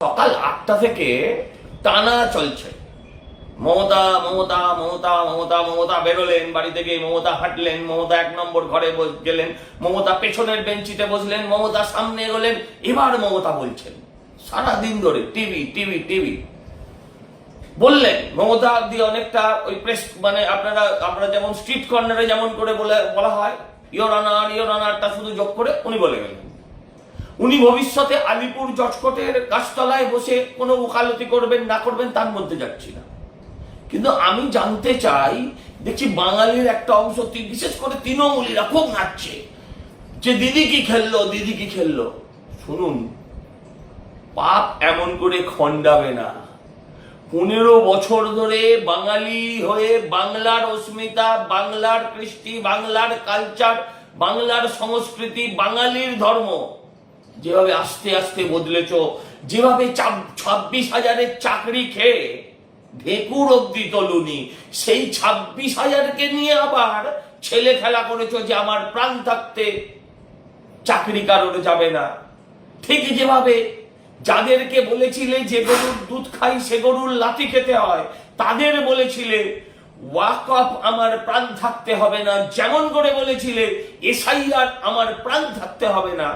সকাল আটটা থেকে টানা চলছে। মমতা মমতা মমতা মমতা মমতা বেরোলেন বাড়ি থেকে, মমতা হাঁটলেন, মমতা এক নম্বর ঘরে গেলেন, মমতা পেছনের বেঞ্চিতে বসলেন, মমতা সামনে এগোলেন, এবার মমতা বলছেন, সারাদিন ধরে টিভি টিভি টিভি। বললেন, মমতা দিয়ে অনেকটা ওই প্রেস মানে আপনারা আপনারা যেমন স্ট্রিট কর্নারে যেমন করে বলে বলা হয় ইয়োর অনার ইয়োর অনারটা শুধু যোগ করে, উনি বলে গেলেন। উনি ভবিষ্যতে আলিপুর জজকোটের গাছতলায় বসে কোনো ওকালতি করবেন, না করবেন, তার মধ্যে যাচ্ছি না। কিন্তু আমি জানতে চাই, দেখছি বাঙালির একটা অংশ বিশেষ করে তৃণমূলীরা খুব নাচছে। যে দিদি কি খেললো, দিদি কি খেললো? শুনুন, পাপ এমন করে খণ্ডাবে না। পনেরো বছর ধরে বাঙালি হয়ে বাংলার অস্মিতা, বাংলার কৃষ্টি, বাংলার কালচার, বাংলার সংস্কৃতি, বাঙালির ধর্ম। যেভাবে আস্তে আস্তে বদলেছ, যেভাবে ছাব্বিশ হাজারের চাকরি খেয়ে ঢেকুর অব্দি তলুনি, সেই ছাব্বিশ হাজারকে নিয়ে আবার ছেলে খেলা করেছ যে আমার প্রাণ থাকতে চাকরি কারোর যাবে না। ঠিক যেভাবে যাদেরকে বলেছিলে যে গরুর দুধ খাই, সে গরুর লাথি খেতে হয়, তাদের বলেছিলে, ওয়াক অফ আমার প্রাণ থাকতে হবে না। যেমন করে বলেছিলে, এসআইআর, আমার প্রাণ থাকতে হবে না।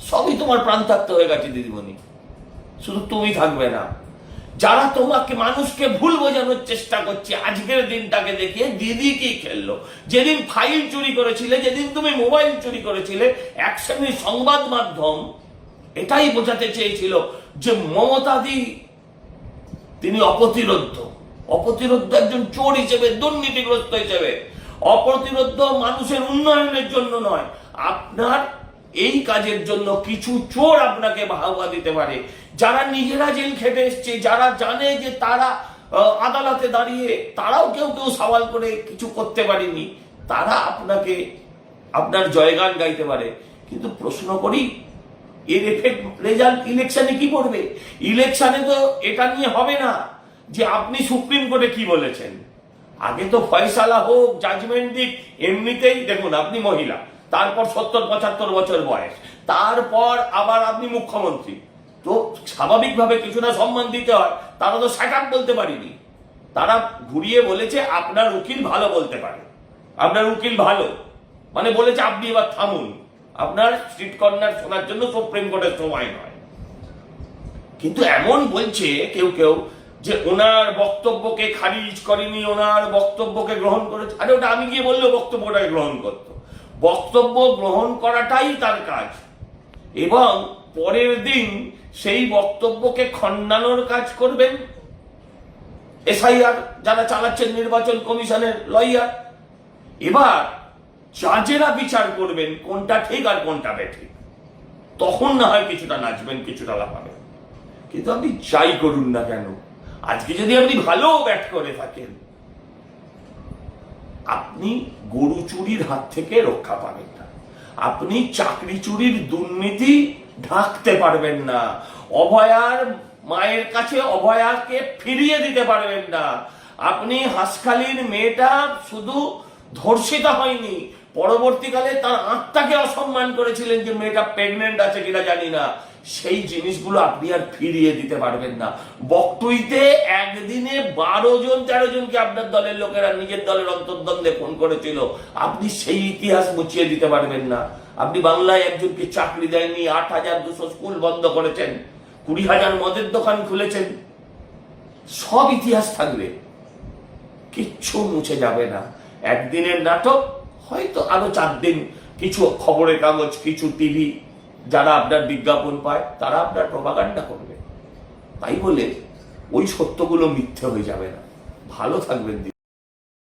সবই তোমার প্রাণ থাকতে হয়ে গেছে, দিদিমণি। শুধু তুমি থাকবে না। যারা তোমাকে মানুষকে ভুল বোঝানোর চেষ্টা করছে, আজকের দিনটাকে দেখিয়ে দিদি কি খেললো? যেদিন ফাইল চুরি করেছিলে, যেদিন তুমি মোবাইল চুরি করেছিলে এক শ্রেণির সংবাদ মাধ্যম এটাই বোঝাতে চেয়েছিল যে মমতাদি তিনি অপ্রতিরোধ্য। অপ্রতিরোধ্য একজন চোর হিসেবে, দুর্নীতিগ্রস্ত হিসেবে। অপ্রতিরোধ্য মানুষের উন্নয়নের জন্য নয়, আপনার এই কাজের জন্য কিছু চোর আপনাকে বাহবা দিতে পারে। যারা নিজেরা জেল খেটে এসছে, যারা জানে যে তারা আদালতে দাঁড়িয়ে তারাও কেউ কেউ সওয়াল করে কিছু করতে পারেনি, তারা আপনাকে, আপনার জয়গান গাইতে পারে। কিন্তু প্রশ্ন করি, এর এফেক্ট রেজাল্ট ইলেকশনে কি পড়বে? ইলেকশনে তো এটা নিয়ে হবে না যে আপনি সুপ্রিম কোর্টে কি বলেছেন। আগে তো ফয়সালা হোক জাজমেন্ট দিক, এমনিতেই দেখুন, আপনি মহিলা। তারপর সত্তর, পঁচাত্তর বছর বয়স। তারপর আবার আপনি মুখ্যমন্ত্রী। তো স্বাভাবিকভাবে কিছুটা সম্মান দিতে হয়, তারা তো সেট বলতে পারিনি। তারা ঘুরিয়ে বলেছে, আপনার উকিল ভালো বলতে পারে। আপনার উকিল ভালো। মানে বলেছে, আপনি এবার থামুন। আপনার স্ট্রিট কর্নার শোনার জন্য সুপ্রিম কোর্টের সময় নয়। কিন্তু এমন বলছে কেউ কেউ যে ওনার বক্তব্যকে খারিজ করেনি, ওনার বক্তব্যকে গ্রহণ করেছে। আরে ওটা আমি গিয়ে বললেও বক্তব্যটাকে গ্রহণ করতো। বক্তব্য গ্রহণ করাটাই তার কাজ। এবং পরের দিন সেই বক্তব্যকে খণ্ডানোর কাজ করবেন। এসআইআর যারা চালাচ্ছেন নির্বাচন কমিশনের লয়ার, এবার জাজেরা বিচার করবেন কোনটা ঠিক আর কোনটা বেঠিক। তখন না হয় কিছুটা নাচবেন, কিছুটা লাফাবেন। কিন্তু আপনি যাই করুন না কেন, আজকে যদি আপনি ভালো ব্যাট করে থাকেন আপনি গরু চুরির হাত থেকে রক্ষা পাবেন না। আপনি চাকরি চুরির দুর্নীতি ঢাকতে পারবেন না। অভয়ার মায়ের কাছে অভয়াকে ফিরিয়ে দিতে পারবেন না। আপনি হাসখালির মেয়েটা শুধু ধর্ষিতা হয়নি পরবর্তীকালে তার আত্মাকে অসম্মান করেছিলেন যে মেয়েটা প্রেগনেন্ট আছে কিনা জানি না। সেই জিনিসগুলো আপনি আর ফিরিয়ে দিতে পারবেন না। বকটুইতে একদিনে বারো জন, তেরো জনকে আপনার দলের লোকেরা নিজের দলের অন্তর্দ্বন্দ্বে ফোন করেছিল। আপনি সেই ইতিহাস মুছিয়ে দিতে পারবেন না। আপনি বাংলায় একজনকে চাকরি দেয়নি আট হাজার দুশো স্কুল বন্ধ করেছেন, কুড়ি হাজার মদের দোকান খুলেছেন। সব ইতিহাস থাকবে। কিচ্ছু মুছে যাবে না। একদিনের নাটক হয়তো আরও চার দিন কিছু খবরের কাগজ, কিছু টিভি যারা আপনার বিজ্ঞাপন পায়, তারা আপনার প্রভাকাণ্ডা করবে তাই বলে ওই সত্যগুলো মিথ্যে হয়ে যাবে না ভালো থাকবেন।